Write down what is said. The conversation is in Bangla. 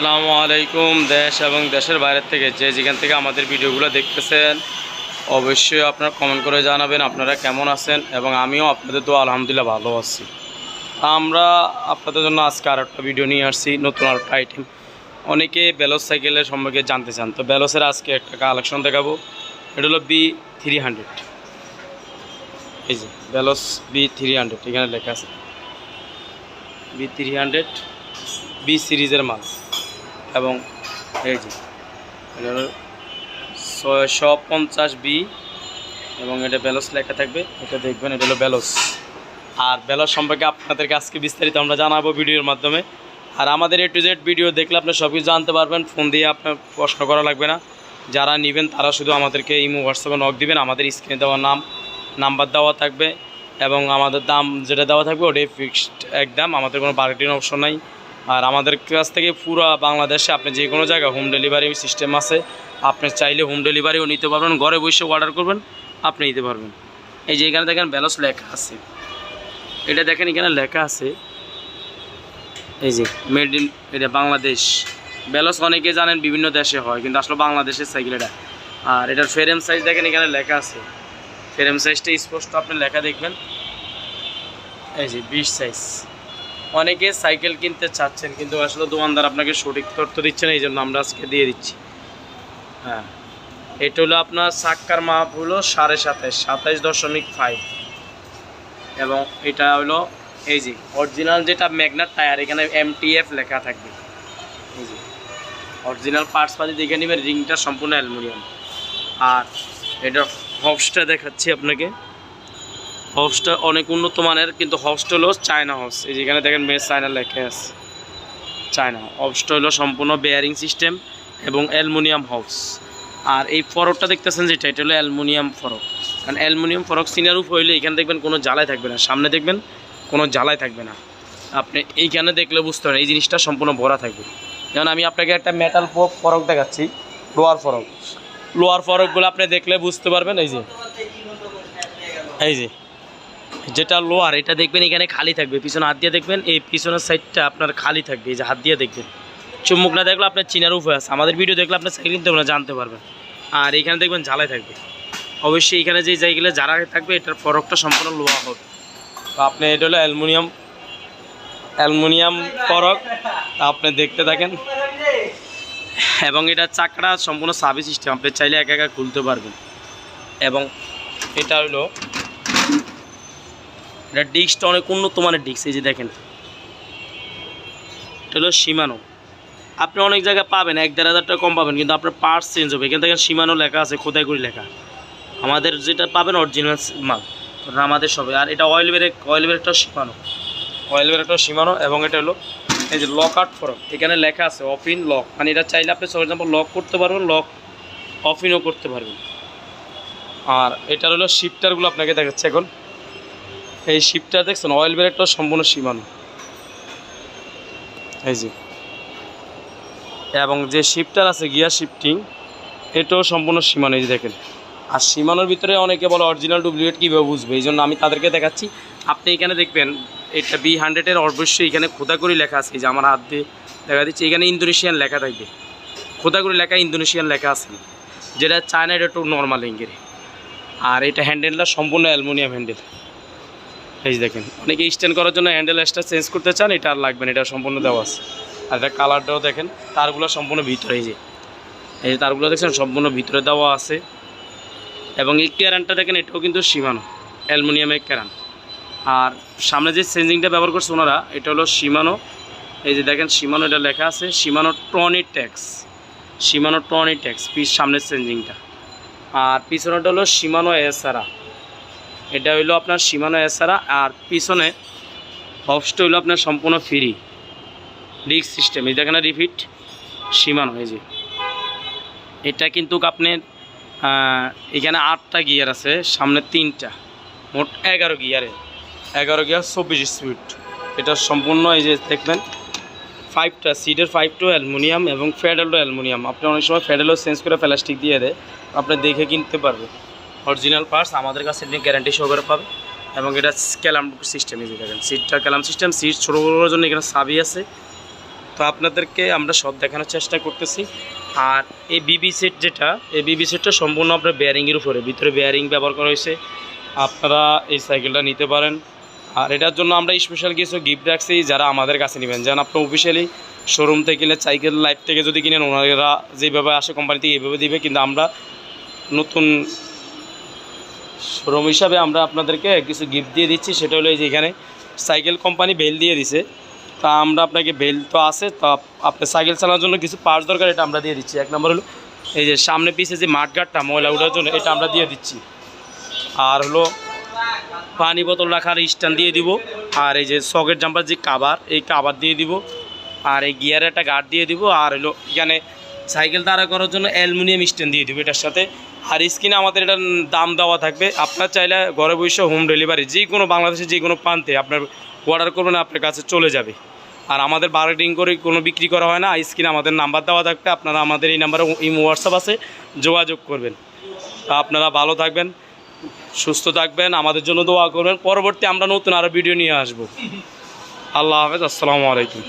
আসসালামু আলাইকুম, দেশ এবং দেশের বাইরের থেকে যে যেখান থেকে আমাদের ভিডিওগুলো দেখতেছেন, অবশ্যই আপনারা কমেন্ট করে জানাবেন আপনারা কেমন আছেন এবং আমিও আপনাদের তো আলহামদুলিল্লাহ ভালো আছি। আমরা আপনাদের জন্য আজকে আর একটা ভিডিও নিয়ে আসছি, নতুন আর একটা আইটেম অনেকে বেলস সাইকেলের সম্পর্কে জানতে চান, তো বেলসের আজকে একটা কালেকশন দেখাবো। এটা হলো বি থ্রি হান্ড্রেড এই যে বেলস বি থ্রি হান্ড্রেড এখানে লেখা আছে। বি থ্রি হান্ড্রেড বি সিরিজের মাল। এবং এই যে, এটা হলো ছয়শো পঞ্চাশ বি এবং এটা ব্যালস লেখা থাকবে। এটা দেখবেন, এটা হলো ব্যালস আর বেলস সম্পর্কে আপনাদেরকে আজকে বিস্তারিত আমরা জানাব ভিডিওর মাধ্যমে। আর আমাদের এ টু জেড ভিডিও দেখলে আপনি সব কিছু জানতে পারবেন, ফোন দিয়ে আপনার প্রশ্ন করা লাগবে না। যারা নেবেন, তারা শুধু আমাদেরকে ইমো, হোয়াটসঅ্যাপে নক দিবেন, আমাদের স্ক্রিনে দেওয়া নাম, নাম্বার দেওয়া থাকবে এবং আমাদের দাম যেটা দেওয়া থাকবে, ওটাই ফিক্সড একদম। আমাদের কোনো বার্গেটিং অপশন নাই। আর আমাদের কাছ থেকে পুরো বাংলাদেশে আপনি যে কোনো জায়গায় হোম ডেলিভারি সিস্টেম আছে, আপনি চাইলে হোম ডেলিভারিও নিতে পারবেন, ঘরে বসে অর্ডার করবেন, আপনি নিতে পারবেন। এই যে এখানে দেখেন ব্যালন্স লেখা আছে। এটা দেখেন এখানে লেখা আছে, এই যে মেড ইন এটা বাংলাদেশ। ব্যালন্স অনেকে জানেন বিভিন্ন দেশে হয়, কিন্তু আসলে বাংলাদেশের সাইকেল এটা। আর এটার ফ্রেম সাইজ দেখেন এখানে লেখা আছে। ফ্রেম সাইজটা স্পষ্ট আপনি লেখা দেখবেন। এই যে বিশ সাইজ অনেকে সাইকেল কিনতে চাচ্ছেন, কিন্তু আসলে দোকানদার আপনাকে সঠিক তথ্য দিচ্ছে না এই জন্য আমরা আজকে দিয়ে দিচ্ছি। হ্যাঁ। এটা হলো আপনার সাক্কার মাপ হলো সাড়ে সাতাইশ সাতাইশ দশমিক ফাইভ এবং এটা হলো, এই যে অরিজিনাল যেটা ম্যাগনার টায়ার এখানে এমটিএফ লেখা থাকবে। এই যে অরিজিনাল পার্টস পাতি দেখে নেবেন রিংটা সম্পূর্ণ অ্যালুমিনিয়াম। আর এটা হবসটা দেখাচ্ছি আপনাকে। হবসটা অনেক উন্নত মানের, কিন্তু হবসটা হলো চায়না হবস। এই যেখানে দেখেন মেয়ে চায়না লেখা আছে। চায়না। হবসটা হলো সম্পূর্ণ বেয়ারিং সিস্টেম এবং অ্যালুমিনিয়াম হবস। আর এই ফরকটা দেখতেছেন যেটা, এটা হলো অ্যালুমিনিয়াম ফরক। কারণ অ্যালুমিনিয়াম ফরক সিনিয়র রূপ হইলে এখানে দেখবেন কোনো জ্বালাই থাকবে না, সামনে দেখবেন কোনো জ্বালাই থাকবে না। আপনি এইখানে দেখলে বুঝতে পারেন এই জিনিসটা সম্পূর্ণ ভরা থাকবে। যেমন আমি আপনাকে একটা মেটাল ফরক দেখাচ্ছি, লোয়ার ফরক। লোয়ার ফরকগুলো আপনি দেখলে বুঝতে পারবেন, এই যে। এই যে। যেটা লোয়ার এটা দেখবেন এখানে খালি থাকবে। পিছনে হাত দিয়ে দেখবেন, এই পিছনের সাইডটা আপনার খালি থাকবে, এই যে হাত দিয়ে দেখবেন। চুম্বুক না দেখলে আপনার চিনার উপায় আছে। আমাদের ভিডিও দেখলে আপনার সাইকেল কিনতে পারবেন জানতে পারবেন। আর এখানে দেখবেন ঝালাই থাকবে। অবশ্যই এখানে যে জায়গাগুলো যারা থাকবে, এটার ফরকটা সম্পূর্ণ লোহা হবে। তো আপনি এটা হলো অ্যালুমিনিয়াম। অ্যালুমিনিয়াম ফরক আপনি দেখতে থাকেন। এবং এটা চাকরা সম্পূর্ণ সার্ভিস সিস্টেম আপনি চাইলে একা একা খুলতে পারবেন। এবং এটা হলো এটা ডিস্কটা অনেক উন্নত মানের ডিস্ক, এই যে দেখেন। এটা হলো সীমানো আপনি অনেক জায়গায় পাবেন, এক দেড় হাজার টাকা কম পাবেন, কিন্তু আপনার পার্টস চেঞ্জ হবে। এখান থেকে সীমানো লেখা আছে খোদাই করে লেখা। আমাদের যেটা পাবেন অরিজিনাল মাল ওটা আমাদের সবে। আর এটা অয়েল ব্রেক অয়েল ব্রেকটাও সীমানো অয়েল ব্রেকটাও সীমানো এবং এটা হলো এই যে লক আউট ফরক এখানে লেখা আছে অফ ইন লক মানে এটা চাইলে আপনি ফর এক্সাম্পল লক করতে পারবেন লক অফ ইনও করতে পারবেন। আর এটার হলো শিফটারগুলো আপনাকে দেখাচ্ছে এখন। এই শিফটার দেখছেন অয়েল ব্রেকটাও সম্পূর্ণ সীমানো। এই যে। এবং যে শিফটার আছে গিয়ার শিফটিং, এটাও সম্পূর্ণ সীমানো, এই যে দেখেন। আর সীমানোর ভিতরে অনেকে বলে অরিজিনাল ডুপ্লিকেট কীভাবে বুঝবে? এই জন্য আমি তাদেরকে দেখাচ্ছি। আপনি এখানে দেখবেন, এটা বি হান্ড্রেডের অবশ্যই এখানে খোদা লেখা আছে। যে আমার হাত দিয়ে দেখা দিচ্ছে, এখানে ইন্দোনেশিয়ান লেখা থাকবে। খোদা করে লেখা, ইন্দোনেশিয়ান লেখা আছে। যেটা চায়না, এটা একটু নর্মাল ইঙ্গের আর এটা হ্যান্ডেলটা সম্পূর্ণ অ্যালুমিনিয়াম হ্যান্ডেল এই দেখেন, অনেকে স্ট্যান্ড করার জন্য হ্যান্ডেল এক্সট্রা চেঞ্জ করতে চান, এটা আর লাগবে না, এটা সম্পূর্ণ দেওয়া আছে। আর এটা কালারটাও দেখেন, তারগুলো সম্পূর্ণ ভিতরে, এই যে। এই যে তারগুলো দেখছেন, সম্পূর্ণ ভিতরে দেওয়া আছে। এবং এই ক্যারানটা দেখেন, এটাও কিন্তু সীমানো অ্যালুমিনিয়ামের ক্যারান আর সামনে যে চেঞ্জিংটা ব্যবহার করছে ওনারা, এটা হলো সীমানো। এই যে দেখেন, সীমানো এটা লেখা আছে, Shimano Tourney TX. Shimano Tourney TX, piece সামনের চেঞ্জিংটা আর পিছনেটা হলো সীমানো এসারা এটা হইল আপনার সীমানো এছাড়া আর পিছনে হবসটা হইল আপনার সম্পূর্ণ ফ্রি ডিস্ক সিস্টেম এই দেখেন রিপিট সীমানো, এই যে। এটা কিন্তু আপনার এখানে আটটা গিয়ার আছে, সামনে তিনটা, মোট এগারো গিয়ারে এগারো গিয়ার চব্বিশ স্পিড এটা সম্পূর্ণ এই যে দেখবেন ফাইভটা সিটের ফাইভটাও অ্যালুমিনিয়াম এবং ফ্যাডেলও অ্যালুমিনিয়াম আপনি অনেক সময় ফ্যাডেলও চেঞ্জ করে প্লাস্টিক দিয়ে দেয়, আপনি দেখে কিনতে পারবেন। অরিজিনাল পার্টস আমাদের কাছে গ্যারান্টি সহকারে পাবে এবং এটা ক্যালাম সিস্টেম যে দেখেন সিটটা ক্যালাম সিস্টেম সিট ছোটো বড়োর জন্য এখানে সাবি আছে। তো আপনাদেরকে আমরা সব দেখানোর চেষ্টা করতেছি। আর এই বিবি সেট যেটা, এই বিবি সেটটা সম্পূর্ণ আপনার বেয়ারিংয়ের উপরে, ভিতরে বেয়ারিং ব্যবহার করা হয়েছে। আপনারা এই সাইকেলটা নিতে পারেন। আর এটার জন্য আমরা স্পেশাল কিছু গিফট রাখছি যারা আমাদের কাছে নেবেন। যেন আপনার অফিসিয়ালি শোরুম থেকে কিনে সাইকেল লাইফ থেকে যদি কিনেন, ওনারা যেভাবে আসে কোম্পানি থেকে এইভাবে দিবে। কিন্তু আমরা নতুন শোরুম হিসাবে আমরা আপনাদেরকে কিছু গিফট দিয়ে দিচ্ছি। সেটা হলো এই যে এখানে সাইকেল কোম্পানি বেল দিয়ে দিছে। তা আমরা আপনাকে বেল তো আছে, তো আপ- আপনার সাইকেল চালানোর জন্য কিছু পার্টস দরকার, এটা আমরা দিয়ে দিচ্ছি। এক নম্বর হলো এই যে সামনে পিছে যে মাঠগাটটা, ময়লা ওঠার জন্য, এটা আমরা দিয়ে দিচ্ছি। আর হলো পানি বোতল রাখার স্ট্যান্ড দিয়ে দিব। আর এই যে সকেট জাম্পার যে কাবার এই কাবার দিয়ে দিব। আর এই গিয়ারের একটা গার্ড দিয়ে দিব। আর হলো এখানে সাইকেল দাঁড়া করার জন্য অ্যালুমিনিয়াম স্ট্যান্ড দিয়ে দিব এটার সাথে। আর স্ক্রিনে আমাদের এটার দাম দেওয়া থাকবে। আপনার চাইলে ঘরে বসে হোম ডেলিভারি যে কোনো বাংলাদেশের যে কোনো প্রান্তে আপনার অর্ডার করবেন, আপনার কাছে চলে যাবে। আর আমাদের বার্গেনিং করে কোনো বিক্রি করা হয় না স্ক্রিনে আমাদের নাম্বার দেওয়া থাকবে, আপনারা আমাদের এই নাম্বারে ইমো হোয়াটসঅ্যাপ আছে, যোগাযোগ করবেন। আপনারা ভালো থাকবেন, সুস্থ থাকবেন, আমাদের জন্য দোয়া করবেন। পরবর্তী আমরা নতুন আরও ভিডিও নিয়ে আসব। আল্লাহ হাফেজ, আসসালামু আলাইকুম।